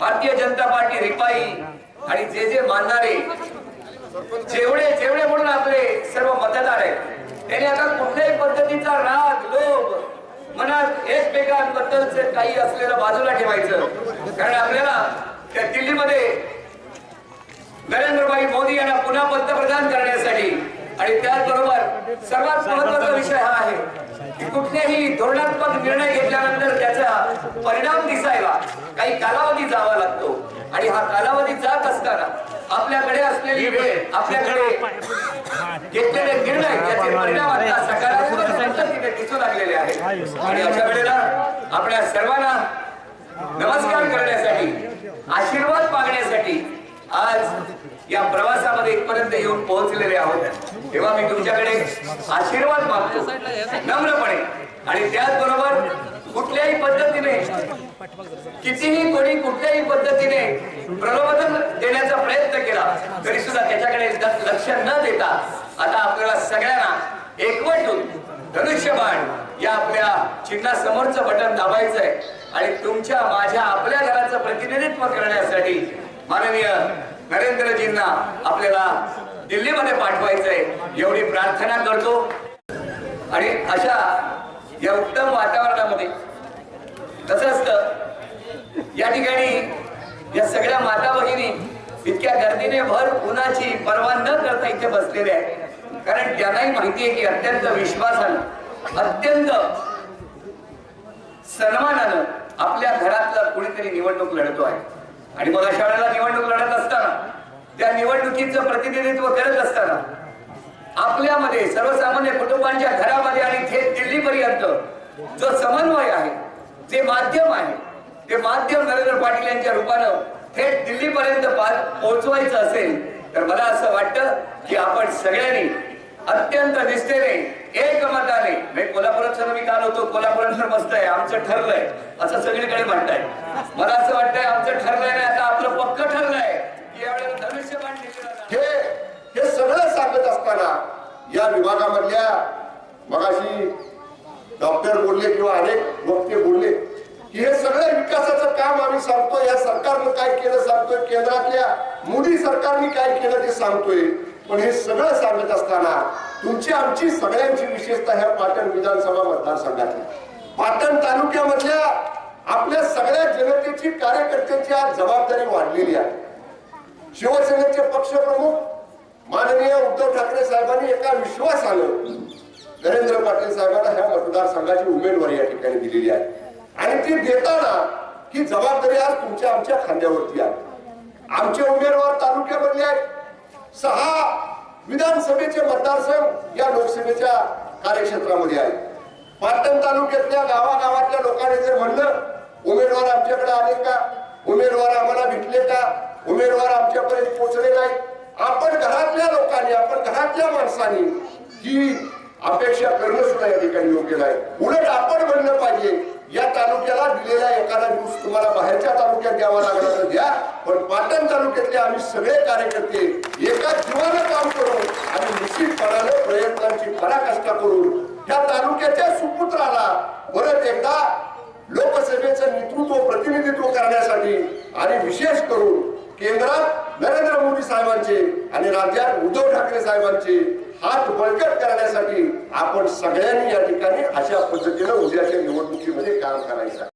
Bharatiya Janata party RPI आणि जे जे मानणारे जेवढे जेवढे म्हणून आपले सर्व मतदार आहेत त्यांनी आता कुठल्याही पद्धतीचा राग लोभ मनात एकमेकांबद्दलचे काही असलेलं बाजूला ठेवायचं कारण आपल्याला त्या दिल्लीमध्ये नरेंद्रभाई मोदी यांना पुन्हा पंतप्रधान करण्यासाठी आणि त्याचबरोबर सर्वात महत्त्वाचा विषय हा आहे की कुठलेही धोरणात्मक निर्णय घेतल्यानंतर त्याचा परिणाम दिसायला काही कालावधी जावा लागतो. आणि हा कालावधी जात असताना आपल्याकडे असलेली वेळ आपल्याकडे घेतलेले निर्णय याचे परिणाम आता सकारात्मक पद्धतीने दिसू लागलेले आहेत आणि अशा वेळेला आपल्या सर्वांना नमस्कार करण्यासाठी आशीर्वाद मागण्यासाठी आज या प्रवासामध्ये इथपर्यंत येऊन पोहोचलेले आहोत. तेव्हा मी तुमच्याकडे आशीर्वाद मागतो नम्रपणे. आणि त्याचबरोबर कुठल्याही पद्धतीने कितीही कोणी कुठल्याही पद्धतीने प्रलोभन देण्याचा प्रयत्न केला तरी सुद्धा त्याच्याकडे लक्ष न देता आता आपल्याला सगळ्यांना एकवट धनुष्यबाण या आपल्या चिन्हा समोरचं बटन दाबायचंय. आहे आणि तुमच्या माझ्या आपल्या घराचं प्रतिनिधित्व करण्यासाठी माननीय नरेंद्रजींना आपल्याला दिल्लीमध्ये पाठवायचंय. एवढी प्रार्थना करतो. आणि अशा या उत्तम वातावरणामध्ये कसं असतं या ठिकाणी या सगळ्या माता भगिनी इतक्या गर्दीने भर कुणाची पर्वा न करता इथे बसलेले आहेत. कारण त्यांनाही माहिती आहे की अत्यंत विश्वासानं अत्यंत सन्मानानं आपल्या घरातलं कुणीतरी निवडणूक लढतो आहे. आणि मग अशा वेळेला निवडणूक लढत असताना त्या निवडणुकीचं प्रतिनिधित्व करत असताना आपल्यामध्ये सर्वसामान्य कुटुंबांच्या घरामध्ये आणि थेट दिल्लीपर्यंत जो समन्वय आहे जे माध्यम आहे ते माध्यम नरेंद्र पाटील यांच्या रूपानं थेट दिल्लीपर्यंत पोहोचवायचं असेल तर मला असं वाटतं की आपण सगळ्यांनी अत्यंत निष्ठेने एकमताने मी कोल्हापुरात मी काल होतो कोल्हापुरात मस्त आहे आमचं ठरलंय असं सगळीकडे म्हणताय मला असं वाटतंय आमचं ठरलंय नाही आता आपलं पक्क ठरलंय. हे हे सगळं सांगत असताना या विभागामधल्या मगाशी डॉक्टर बोलले किंवा अनेक वक्ते बोलले की हे सगळं विकासाचं काम आम्ही सांगतोय या सरकारनं काय केलं सांगतोय केंद्रातल्या मोदी सरकारने काय केलं ते सांगतोय. पण हे सगळं सांगत असताना तुमची आमची सगळ्यांची विशेषता ह्या पाटण विधानसभा मतदारसंघातली. पाटण तालुक्यामधल्या आपल्या सगळ्या जनतेची कार्यकर्त्यांची आज जबाबदारी वाढलेली आहे. शिवसेनेचे पक्षप्रमुख माननीय उद्धव ठाकरे साहेबांनी एका विश्वासानं नरेंद्र पाटील साहेबांना ह्या मतदारसंघाची उमेदवारी या ठिकाणी दिलेली आहे. आणि ती देताना ही जबाबदारी आज तुमच्या आमच्या खांद्यावरती आहे. आमचे उमेदवार तालुक्यामधले आहेत. सहा विधानसभेचे मतदारसंघ या लोकसभेच्या कार्यक्षेत्रामध्ये आहेत. पाटण तालुक्यातल्या गावागावातल्या लोकांनी जर म्हणलं उमेदवार आमच्याकडे आले का? उमेदवार आम्हाला भेटले का? उमेदवार आमच्यापर्यंत पोहोचले नाही आपण घरातल्या लोकांनी आपण घरातल्या माणसांनी ही अपेक्षा करणं सुद्धा या ठिकाणी योग्य नाही. उलट आपण म्हणलं पाहिजे या तालुक्याला दिलेला एखादा दिवस तुम्हाला बाहेरच्या तालुक्यात द्यावा लागला तर द्या पण पाटण तालुक्यातले आम्ही सगळे कार्यकर्ते एका जीवानं काम करून आणि निश्चितपणाने प्रयत्नांची पराकाष्ठा करून या तालुक्याच्या सुपुत्राला परत एकदा लोकसभेचं नेतृत्व प्रतिनिधित्व करण्यासाठी आणि विशेष करून केंद्रात नरेंद्र मोदी साहेबांचे आणि राज्यात उद्धव ठाकरे साहेबांचे हात बळकट करण्यासाठी आपण सगळ्यांनी या ठिकाणी अशा पद्धतीनं उद्याच्या निवडणुकीमध्ये काम करायचं